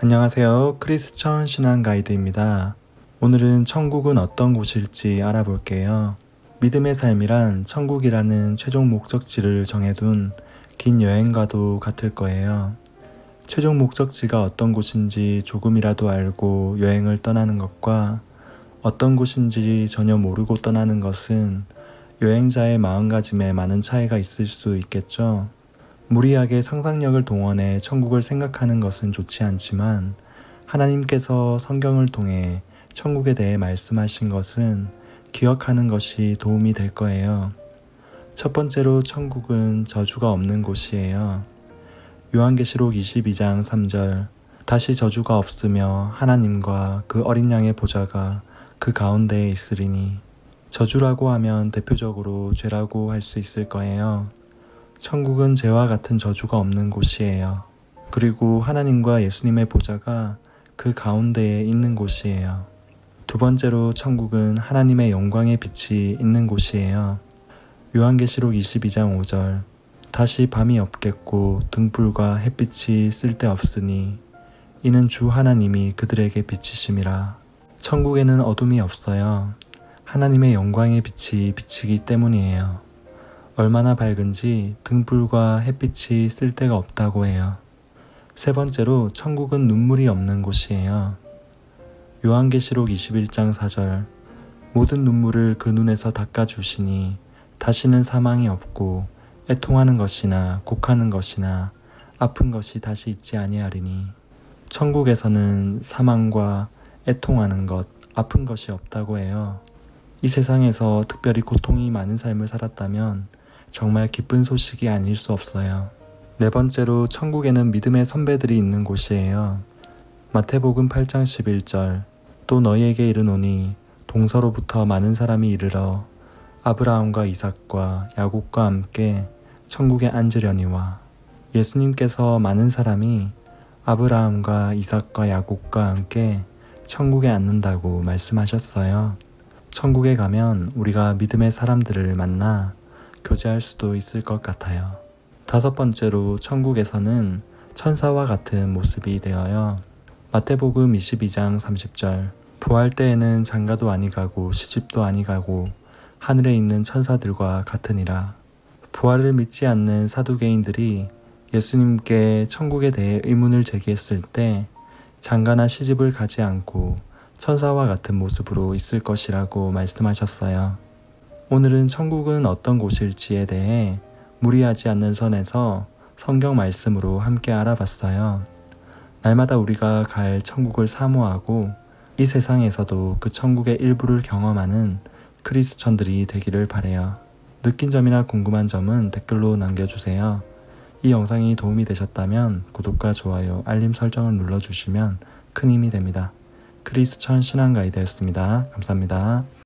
안녕하세요. 크리스천 신앙 가이드입니다. 오늘은 천국은 어떤 곳일지 알아볼게요. 믿음의 삶이란 천국이라는 최종 목적지를 정해둔 긴 여행과도 같을 거예요. 최종 목적지가 어떤 곳인지 조금이라도 알고 여행을 떠나는 것과 어떤 곳인지 전혀 모르고 떠나는 것은 여행자의 마음가짐에 많은 차이가 있을 수 있겠죠. 무리하게 상상력을 동원해 천국을 생각하는 것은 좋지 않지만 하나님께서 성경을 통해 천국에 대해 말씀하신 것은 기억하는 것이 도움이 될 거예요. 첫 번째로 천국은 저주가 없는 곳이에요. 요한계시록 22장 3절 다시 저주가 없으며 하나님과 그 어린 양의 보좌가 그 가운데에 있으리니 저주라고 하면 대표적으로 죄라고 할 수 있을 거예요. 천국은 죄와 같은 저주가 없는 곳이에요. 그리고 하나님과 예수님의 보좌가 그 가운데에 있는 곳이에요. 두 번째로 천국은 하나님의 영광의 빛이 있는 곳이에요. 요한계시록 22장 5절 다시 밤이 없겠고 등불과 햇빛이 쓸데없으니 이는 주 하나님이 그들에게 비치심이라. 천국에는 어둠이 없어요. 하나님의 영광의 빛이 비치기 때문이에요. 얼마나 밝은지 등불과 햇빛이 쓸 데가 없다고 해요. 세 번째로 천국은 눈물이 없는 곳이에요. 요한계시록 21장 4절 모든 눈물을 그 눈에서 닦아주시니 다시는 사망이 없고 애통하는 것이나 곡하는 것이나 아픈 것이 다시 있지 아니하리니 천국에서는 사망과 애통하는 것, 아픈 것이 없다고 해요. 이 세상에서 특별히 고통이 많은 삶을 살았다면 정말 기쁜 소식이 아닐 수 없어요. 네 번째로 천국에는 믿음의 선배들이 있는 곳이에요. 마태복음 8장 11절 또 너희에게 이르노니 동서로부터 많은 사람이 이르러 아브라함과 이삭과 야곱과 함께 천국에 앉으려니와 예수님께서 많은 사람이 아브라함과 이삭과 야곱과 함께 천국에 앉는다고 말씀하셨어요. 천국에 가면 우리가 믿음의 사람들을 만나 교제할 수도 있을 것 같아요. 다섯 번째로 천국에서는 천사와 같은 모습이 되어요. 마태복음 22장 30절 부활 때에는 장가도 아니 가고 시집도 아니 가고 하늘에 있는 천사들과 같으니라. 부활을 믿지 않는 사두개인들이 예수님께 천국에 대해 의문을 제기했을 때 장가나 시집을 가지 않고 천사와 같은 모습으로 있을 것이라고 말씀하셨어요. 오늘은 천국은 어떤 곳일지에 대해 무리하지 않는 선에서 성경 말씀으로 함께 알아봤어요. 날마다 우리가 갈 천국을 사모하고 이 세상에서도 그 천국의 일부를 경험하는 크리스천들이 되기를 바래요. 느낀 점이나 궁금한 점은 댓글로 남겨주세요. 이 영상이 도움이 되셨다면 구독과 좋아요, 알림 설정을 눌러주시면 큰 힘이 됩니다. 크리스천 신앙 가이드였습니다. 감사합니다.